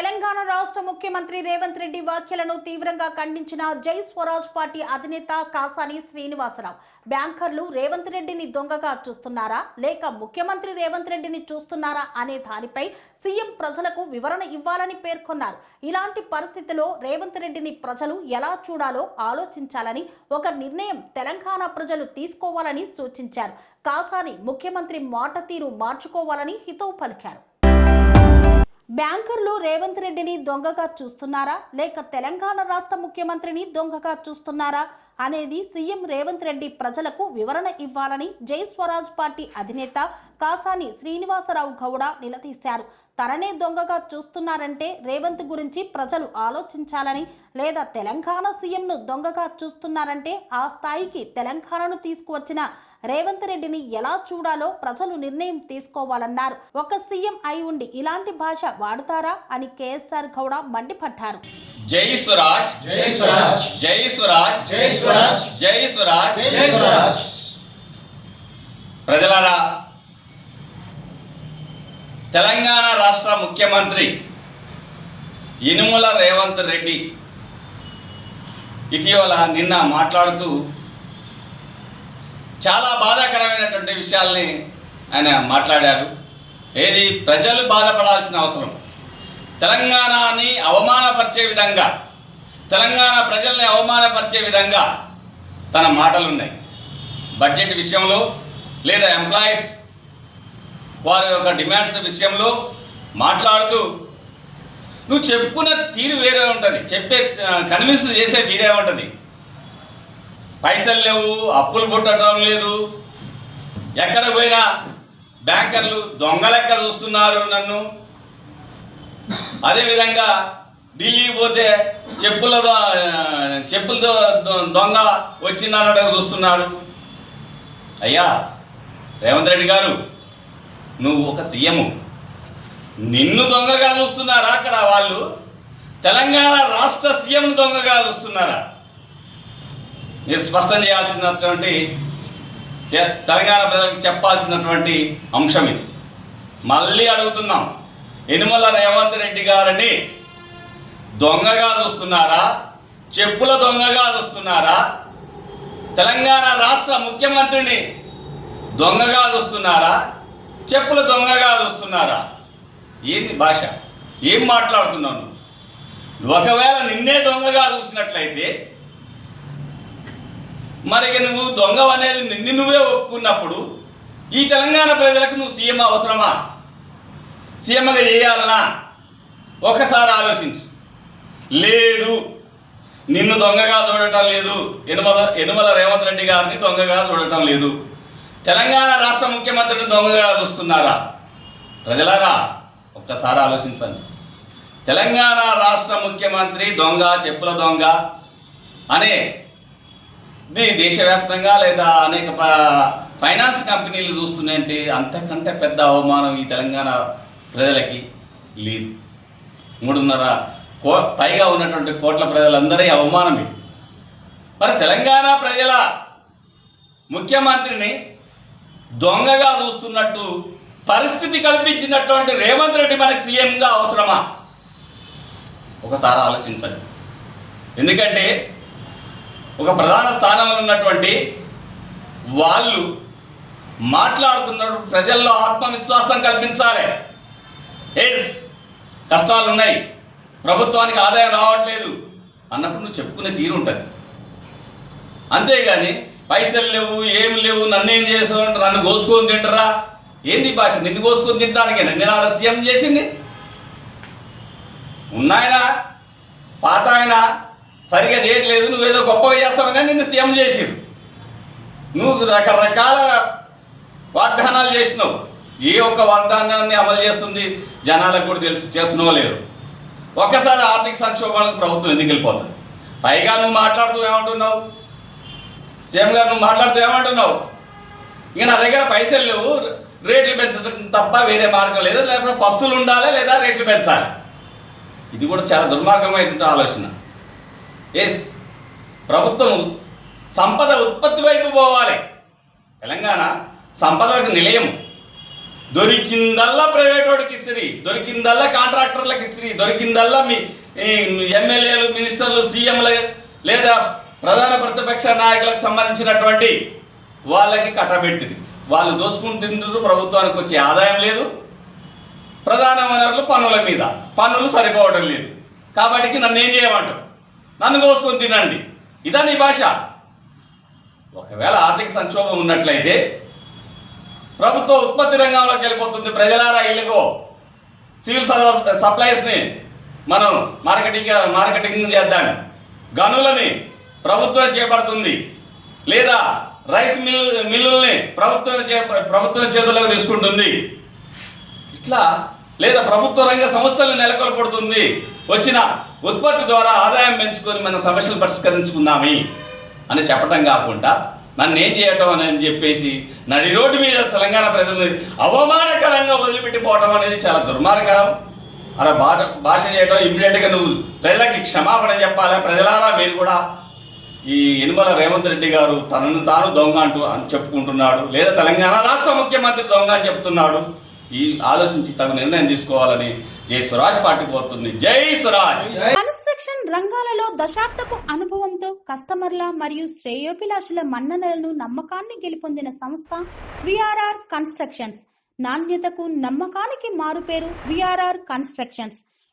తెలంగాణ రాష్ట్ర ముఖ్యమంత్రి రేవంత్ రెడ్డి వ్యాఖ్యలను తీవ్రంగా ఖండించిన జై స్వరాజ్ పార్టీ అధినేత కాసాని శ్రీనివాసరావు. బ్యాంకర్లు రేవంత్ రెడ్డిని దొంగగా చూస్తున్నారా? లేక ముఖ్యమంత్రి రేవంత్ రెడ్డిని చూస్తున్నారా అనే దానిపై సీఎం ప్రజలకు వివరణ ఇవ్వాలని పేర్కొన్నారు. ఇలాంటి పరిస్థితిలో రేవంత్ రెడ్డిని ప్రజలు ఎలా చూడాలో ఆలోచించాలని ఒక నిర్ణయం తెలంగాణ ప్రజలు తీసుకోవాలని సూచించారు. కాసాని ముఖ్యమంత్రి మాట తీరు మార్చుకోవాలని హితవు పలికారు. బ్యాంకర్లు రేవంత్ రెడ్డిని దొంగగా చూస్తున్నారా? లేక తెలంగాణ రాష్ట్ర ముఖ్యమంత్రిని దొంగగా చూస్తున్నారా? అనేది సీఎం రేవంత్ రెడ్డి ప్రజలకు వివరణ ఇవ్వాలని జై స్వరాజ్ పార్టీ అధినేత కాసాని శ్రీనివాసరావు గౌడ నిలదీశారు. తననే దొంగగా చూస్తున్నారంటే రేవంత్ గురించి ప్రజలు ఆలోచించాలని లేదా తెలంగాణ సీఎంను దొంగగా చూస్తున్నారంటే ఆ స్థాయికి తెలంగాణను తీసుకువచ్చిన రేవంత్ రెడ్డిని ఎలా చూడాలో ప్రజలు నిర్ణయం తీసుకోవాలన్నారు. ఒక సీఎం అయి ఉండి ఇలాంటి భాష వాడుతారా అని కేఎస్ఆర్ గౌడ మండిపడ్డారు. జై స్వరాజ్. జై స్వరాజ్. జై స్వరాజ్. జై స్వరాజ్. జై స్వరాజ్. జై స్వరాజ్. ప్రజలారా తెలంగాణ రాష్ట్ర ముఖ్యమంత్రి ఇనుముల రేవంత్ రెడ్డి ఇటీవల నిన్న మాట్లాడుతూ చాలా బాధాకరమైనటువంటి విషయాల్ని ఆయన మాట్లాడారు. ఏది ప్రజలు బాధపడాల్సిన అవసరం. తెలంగాణని అవమానపరిచే విధంగా తెలంగాణ ప్రజల్ని అవమానపరిచే విధంగా తన మాటలు ఉన్నాయి బడ్జెట్ విషయంలో లేదా ఎంప్లాయీస్ వారి యొక్క డిమాండ్స్ విషయంలో మాట్లాడుతూ నువ్వు చెప్పుకున్న తీరు వేరే ఉంటుంది. చెప్పే కన్విన్స్ చేసే తీరే ఉంటుంది. పైసలు లేవు అప్పులు పుట్టడం లేదు. ఎక్కడ పోయినా బ్యాంకర్లు దొంగ లెక్క చూస్తున్నారు నన్ను. అదేవిధంగా ఢిల్లీ పోతే చెప్పుల చెప్పులతో దొంగ వచ్చిందన్నట్టుగా చూస్తున్నాడు. అయ్యా రేవంత్ రెడ్డి గారు నువ్వు ఒక సీఎం నిన్ను దొంగగా చూస్తున్నారా అక్కడ వాళ్ళు? తెలంగాణ రాష్ట్ర సీఎం దొంగగా చూస్తున్నారా? మీరు స్పష్టం చేయాల్సినటువంటి తె- తెలంగాణ ప్రజలకు చెప్పాల్సినటువంటి అంశం ఇది. మళ్ళీ అడుగుతున్నాం. ఎనిమల రేవంత్ రెడ్డి గారిని దొంగగా చూస్తున్నారా? చెప్పుల దొంగగా చూస్తున్నారా? తెలంగాణ రాష్ట్ర ముఖ్యమంత్రిని దొంగగా చూస్తున్నారా? చెప్పుల దొంగగా చూస్తున్నారా? ఏంది భాష? ఏం మాట్లాడుతున్నాను ఒకవేళ నిన్నే దొంగగా చూసినట్లయితే మరి నువ్వు దొంగ అనేది నిన్ను నువ్వే ఒప్పుకున్నప్పుడు ఈ తెలంగాణ ప్రజలకు నువ్వు సీఎం అవసరమా? సీఎంగా చేయాలనా? ఒకసారి ఆలోచించు. లేదు. నిన్ను దొంగగా చూడటం లేదు. యనుమల యనుమల రేవంత్ రెడ్డి గారిని దొంగగా చూడటం లేదు. తెలంగాణ రాష్ట్ర ముఖ్యమంత్రిని దొంగగా చూస్తున్నారా? ప్రజలారా ఒక్కసారి ఆలోచించండి. తెలంగాణ రాష్ట్ర ముఖ్యమంత్రి దొంగ చెప్పుల దొంగ అనే దేశవ్యాప్తంగా లేదా అనేక ప- ఫైనాన్స్ కంపెనీలు చూస్తున్నాయంటే అంతకంటే పెద్ద అవమానం ఈ తెలంగాణ ప్రజలకి లేదు. మూడున్నర కో పైగా ఉన్నటువంటి కోట్ల ప్రజలందరి అవమానం ఇది మరి తెలంగాణ ప్రజల ముఖ్యమంత్రిని దొంగగా చూస్తున్నట్టు పరిస్థితి కల్పించినటువంటి రేవంత్ రెడ్డి మనకి సీఎంగా అవసరమా? ఒకసారి ఆలోచించండి. ఎందుకంటే ఒక ప్రధాన స్థానంలో ఉన్నటువంటి వాళ్ళు మాట్లాడుతున్నప్పుడు ప్రజల్లో ఆత్మవిశ్వాసం కల్పించాలి. ఎస్ కష్టాలు ఉన్నాయి ప్రభుత్వానికి ఆదాయం రావట్లేదు అన్నప్పుడు నువ్వు చెప్పుకునే తీరు ఉంటుంది. అంతేగాని పైసలు లేవు ఏం లేవు నన్ను ఏం చేసావు అంటే నన్ను కోసుకొని తింటారా? ఏంది భాష? నిన్ను కోసుకొని తింటానికి నేను ఆడ సీఎం చేసింది? ఉన్నాయన? పాత ఆయన సరిగా చేయట్లేదు నువ్వేదో గొప్పగా చేస్తావని నిన్ను సీఎం చేసిరు నువ్వు రకరకాల వాగ్దానాలు చేసినావు. ఏ ఒక్క వాగ్దానాన్ని అమలు చేస్తుంది జనాలకు కూడా తెలుసు చేస్తున్నావో లేదు. ఒక్కసారి ఆర్థిక సంక్షోభానికి ప్రభుత్వం ఎందుకు వెళ్ళిపోతుంది? పైగా నువ్వు మాట్లాడుతూ ఏమంటున్నావు? సీఎం గారు నువ్వు మాట్లాడుతూ ఏమంటున్నావు? ఇక నా దగ్గర పైసలు లేవు రేట్లు పెంచడం తప్ప వేరే మార్గం లేదు లేకపోతే పస్తులు ఉండాలి లేదా రేట్లు పెంచాలి. ఇది కూడా చాలా దుర్మార్గమైన ఆలోచన. ఎస్ ప్రభుత్వం సంపద ఉత్పత్తి వైపు పోవాలి. తెలంగాణ సంపదకు నిలయం. దొరికిందల్లా ప్రైవేట్ వాడికి ఇస్త్రీ దొరికిందల్లా కాంట్రాక్టర్లకు ఇస్త్రీ దొరికిందల్లా మీ ఎమ్మెల్యేలు మినిస్టర్లు సీఎంలు లేదా ప్రధాన ప్రతిపక్ష నాయకులకు సంబంధించినటువంటి వాళ్ళకి కట్టబెట్టింది. వాళ్ళు దోసుకుంటున్నారు ప్రభుత్వానికి వచ్చే ఆదాయం లేదు. ప్రధాన వనరులు పన్నుల మీద. పన్నులు సరిపోవడం లేదు. కాబట్టి నన్ను ఏం చేయమంటారు? నన్ను కోసుకొని తినండి. ఇదా నీ భాష. ఒకవేళ ఆర్థిక సంక్షోభం ఉన్నట్లయితే ప్రభుత్వ ఉత్పత్తి రంగంలోకి వెళ్ళిపోతుంది. ప్రజలారా ఇల్లుగో. సివిల్ సర్వీస్ సప్లైస్ని మనం మార్కెటింగ్ మార్కెటింగ్ చేద్దాం. గనులని ప్రభుత్వం చేపడుతుంది. లేదా రైస్ మిల్ మిల్లుల్ని ప్రభుత్వం చే ప్రభుత్వం చేతుల్లోకి తీసుకుంటుంది. ఇట్లా లేదా ప్రభుత్వ రంగ సంస్థలు నెలకొల్పడుతుంది. వచ్చిన ఉత్పత్తి ద్వారా ఆదాయం పెంచుకొని మన సమస్యలు పరిష్కరించుకుందామి అని చెప్పడం కాకుండా నన్ను ఏం చేయటం అని చెప్పేసి నడి రోడ్డు మీద తెలంగాణ ప్రజలు అవమానకరంగా వదిలిపెట్టిపోవటం అనేది చాలా దుర్మార్గకరం. అలా భాష భాష చేయటం ఇమ్మీడియట్గా నువ్వు ప్రజలకి క్షమాపణ చెప్పాలి? ప్రజలారా మీరు కూడా? ఈ యనమల రేవంత్ రెడ్డి గారు తనను తాను దొంగ అంటూ అని చెప్పుకుంటున్నాడు లేదా తెలంగాణ రాష్ట్ర ముఖ్యమంత్రి దొంగ అని చెప్తున్నాడు. ఈ ఆలోచించి తగు నిర్ణయం తీసుకోవాలని జై స్వరాజ్ పార్టీ కోరుతుంది. జై స్వరాజ్! కన్స్ట్రక్షన్ రంగాలలో దశాబ్దపు అనుభవంతో కస్టమర్ల మరియు శ్రేయోభిలాషుల మన్ననలను నమ్మకాన్ని గెలుపొందిన సంస్థ విఆర్ఆర్ కన్స్ట్రక్షన్స్. నాణ్యతకు నమ్మకానికి మారుపేరు VRR constructions.